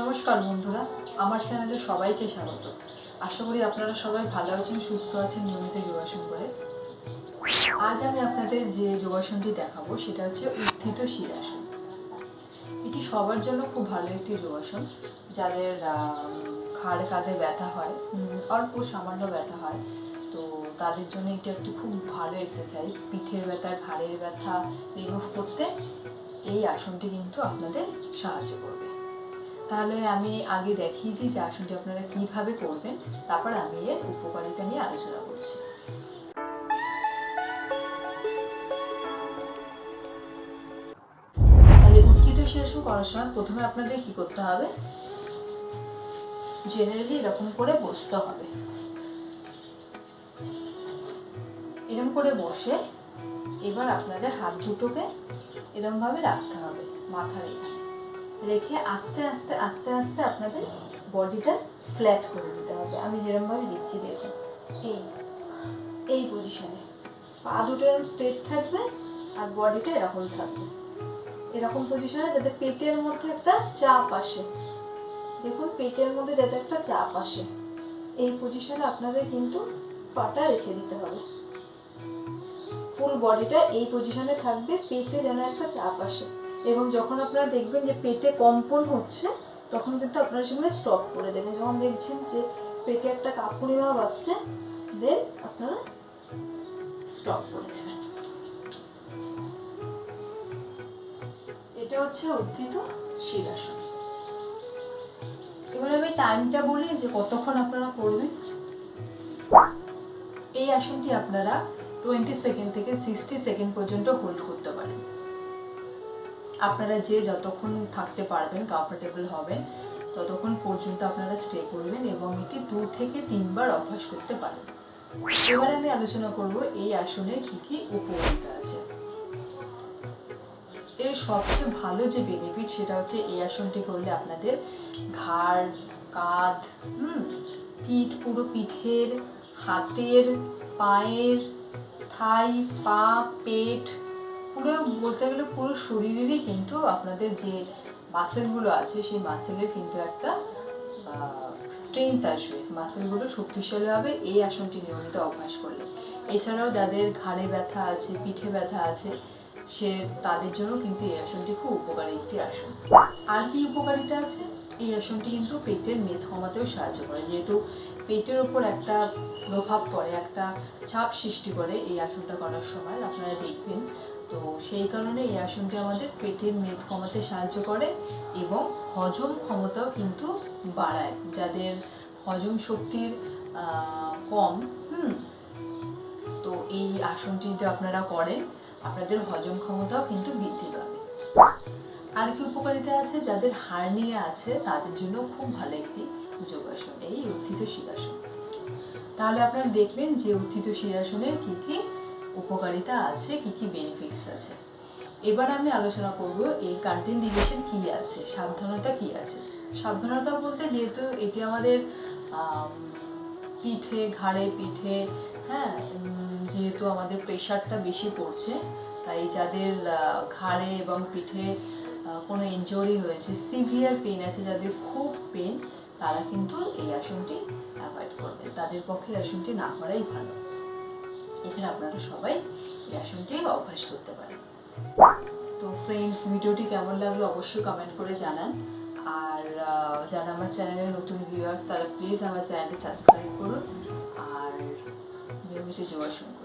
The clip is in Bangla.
নমস্কার বন্ধুরা, আমার চ্যানেলে সবাইকে স্বাগত। আশা করি আপনারা সবাই ভালো আছেন, সুস্থ আছেন নিয়মিত যোগাসন করে। আজ আমি আপনাদের যে যোগাসনটি দেখাবো, সেটা হচ্ছে উত্থিত শিরাসন। এটি সবার জন্য খুব ভালো একটি যোগাসন, যাদের ঘাড় কাঁধে ব্যথা হয় অল্প সামান্য ব্যথা হয়, তো তাদের জন্য এটা একটি খুব ভালো এক্সারসাইজ পিঠের ব্যথা, ঘাড়ের ব্যথা রিমুভ করতে এই আসনটি কিন্তু আপনাদের সাহায্য করবে। তাহলে আমি আগে দেখিয়ে দিই যে আসনটি আপনারা কীভাবে করবেন, তারপর আমি এর উপকারিতা নিয়ে আলোচনা করছি। তাহলে উত্থিত শীর্ষণ করার সময় প্রথমে আপনাদের কি করতে হবে? জেনারেলি এরকম করে বসতে হবে। এরকম করে বসে এবার আপনাদের হাত দুটোকে এরকম ভাবে রাখতে হবে মাথার এখানে। রেখে আস্তে আস্তে আস্তে আস্তে আপনাদের বডিটা ফ্ল্যাট করে দিতে হবে। আমি যেরকম ভাবে দিচ্ছি দেখুন। এই এই পজিশনে পা দুটো এরকম স্ট্রেট থাকবে আর বডিটা এরকম থাকবে। এরকম পজিশনে যাতে পেটের মধ্যে একটা চাপ আসে। দেখুন, পেটের মধ্যে যাতে একটা চাপ আসে। এই পজিশনে আপনাদের কিন্তু পাটা রেখে দিতে হবে। ফুল বডিটা এই পজিশনে থাকবে, পেটে যেন একটা চাপ আসে। এবং যখন আপনারা দেখবেন যে পেটে কম্পন হচ্ছে, তখন কিন্তু আপনারা সেখানে স্টপ করে দেবেন। যখন দেখছেন যে পেটে একটা কাঁপুনি ভাব আসছে দেন আপনারা স্টপ করে দেবেন। এটা হচ্ছে উত্থিত শিরাসন এবার আমি টাইমটা বলি যে কতক্ষণ আপনারা করবেন এই আসনটি আপনারা টোয়েন্টি সেকেন্ড থেকে সিক্সটি সেকেন্ড পর্যন্ত হোল্ড করতে পারেন। আপনারা যে যতক্ষণ থাকতে পারবেন কমফোর্টেবল হবেন, ততক্ষণ পর্যন্ত আপনারা স্টে করবেন এবং এটি দু থেকে তিনবার অভ্যাস করতে পারেন। এবারে আমি আলোচনা করব এই আসনের কি কি উপকারিতা আছে। এর সবচেয়ে ভালো যে বেনিফিট সেটা হচ্ছে এই আসনটি করলে আপনাদের ঘাড়, কাঁধ, হুম, পিঠ, পুরো পিঠের, হাতের, পায়ের, থাই, পা, পেট পুরো বলতে গেলে পুরো শরীরেরই কিন্তু আপনাদের যে মাসেলগুলো আছে, সেই মাসেলের কিন্তু একটা স্ট্রেংথ আসবে। মাসেলগুলো শক্তিশালী হবে, এই আসনটি নিয়মিত অভ্যাস করলে। এছাড়াও যাদের ঘাড়ে ব্যথা আছে, পিঠে ব্যথা আছে, সে তাদের জন্য কিন্তু এই আসনটি খুব উপকারী একটি আসন। আর কি উপকারিতা আছে? এই আসনটি কিন্তু পেটের মেদ কমাতেও সাহায্য করে। যেহেতু পেটের ওপর একটা প্রভাব পড়ে, একটা চাপ সৃষ্টি করে এই আসনটা করার সময়, আপনারা দেখবেন তো সেই কারণে এই আসনটি আমাদের পেটের মেদ কমাতে সাহায্য করে এবং হজম ক্ষমতাও কিন্তু বাড়ায়। যাদের হজম শক্তির কম, হুম, তো এই আসনটি যদি আপনারা করেন, আপনাদের হজম ক্ষমতাও কিন্তু বৃদ্ধি পাবে। আর কি উপকারিতা আছে? যাদের হার্নিয়া আছে, তাদের জন্য খুব ভালো একটি যোগাসন, এই উত্থিত শিরাসন। তাহলে আপনারা দেখলেন যে উত্থিত শিরাসনের কি কি উপকারিতা আছে, কি কি বেনিফিটস আছে? এবার আমি আলোচনা করব এই কন্টেন্ডিকেশন কি আছে, সাবধানতা কি আছে? সাবধানতা বলতে যেহেতু এটি আমাদের পিঠে, ঘাড়ে পিঠে হ্যাঁ যেহেতু আমাদের প্রেশারটা বেশি পড়ছে, তাই যাদের ঘাড়ে এবং পিঠে কোনো ইনজুরি হয়েছে সিভিয়ার পেন আছে, যাদের খুব পেন তারা কিন্তু এই আসনটি অ্যাভয়েড করবে। তাদের পক্ষে আসনটি না করাই ভালো। এছাড়া আপনারা সবাই এই আসনটি অভ্যাস করতে পারেন। তো ফ্রেন্ডস ভিডিওটি কেমন লাগল অবশ্যই কমেন্ট করে জানান। আর যারা আমার চ্যানেলে নতুন ভিউয়ার্স তারা প্লিজ আমার চ্যানেলটি সাবস্ক্রাইব করুন। আর, নিয়মিত যোগাসন করুন